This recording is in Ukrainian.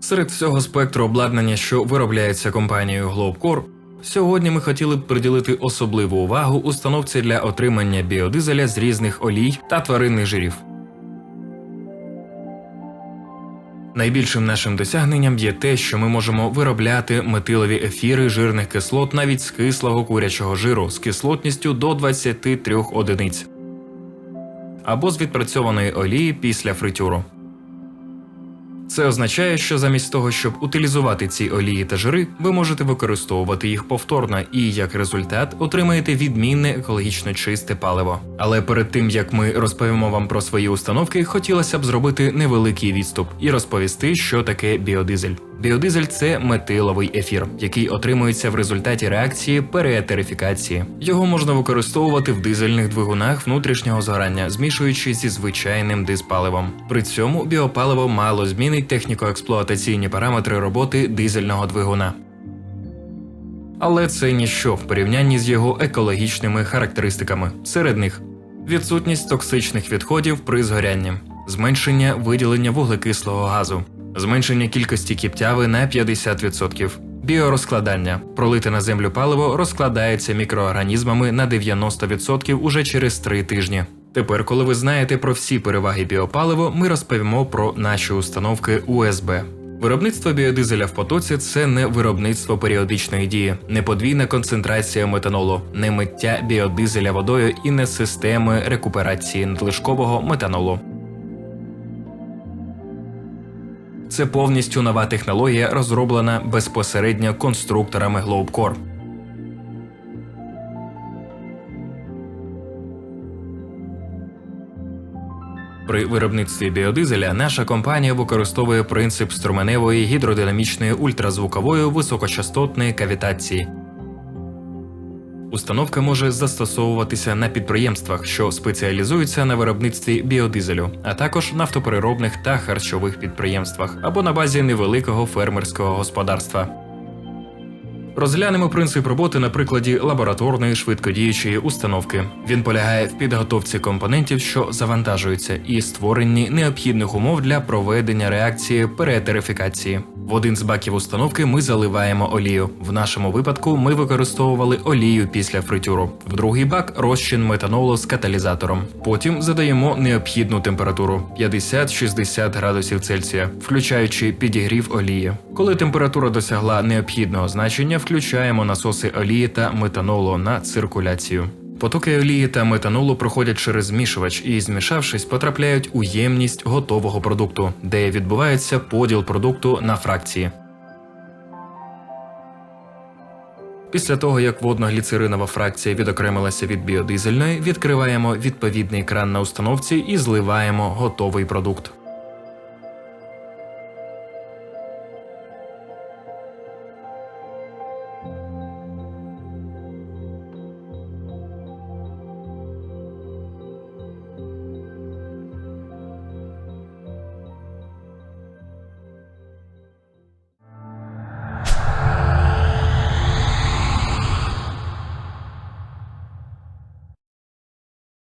Серед всього спектру обладнання, що виробляється компанією Globcore, сьогодні ми хотіли б приділити особливу увагу установці для отримання біодизеля з різних олій та тваринних жирів. Найбільшим нашим досягненням є те, що ми можемо виробляти метилові ефіри жирних кислот навіть з кислого курячого жиру з кислотністю до 23 одиниць або з відпрацьованої олії після фритюру. Це означає, що замість того, щоб утилізувати ці олії та жири, ви можете використовувати їх повторно і як результат отримаєте відмінне екологічно чисте паливо. Але перед тим як ми розповімо вам про свої установки, хотілося б зробити невеликий відступ і розповісти, що таке біодизель. Біодизель це метиловий ефір, який отримується в результаті реакції переетерифікації. Його можна використовувати в дизельних двигунах внутрішнього згорання, змішуючи зі звичайним диспаливом. При цьому біопаливо мало змінить техніко-експлуатаційні параметри роботи дизельного двигуна. Але це ніщо в порівнянні з його екологічними характеристиками. Серед них відсутність токсичних відходів при згорянні, зменшення виділення вуглекислого газу, зменшення кількості кіптяви на 50%. Біорозкладання пролите на землю паливо розкладається мікроорганізмами на 90% уже через 3 тижні. Тепер, коли ви знаєте про всі переваги біопалива, ми розповімо про наші установки УСБ. Виробництво біодизеля в потоці це не виробництво періодичної дії, не подвійна концентрація метанолу, не миття біодизеля водою і не системи рекуперації надлишкового метанолу. Це повністю нова технологія, розроблена безпосередньо конструкторами Globecore. При виробництві біодизеля наша компанія використовує принцип струменевої гідродинамічної ультразвукової високочастотної кавітації. Установка може застосовуватися на підприємствах, що спеціалізуються на виробництві біодизелю, а також нафтопереробних та харчових підприємствах або на базі невеликого фермерського господарства. Розглянемо принцип роботи на прикладі лабораторної швидкодіючої установки. Він полягає в підготовці компонентів, що завантажуються, і створенні необхідних умов для проведення реакції перетерифікації. В один з баків установки ми заливаємо олію. В нашому випадку ми використовували олію після фритюру. В другий бак розчин метанолу з каталізатором. Потім задаємо необхідну температуру 50-60 градусів Цельсія, включаючи підігрів олії. Коли температура досягла необхідного значення, включаємо насоси олії та метанолу на циркуляцію. Потоки олії та метанолу проходять через змішувач і, змішавшись, потрапляють у ємність готового продукту, де відбувається поділ продукту на фракції. Після того, як водно-гліцеринова фракція відокремилася від біодизельної, відкриваємо відповідний кран на установці і зливаємо готовий продукт.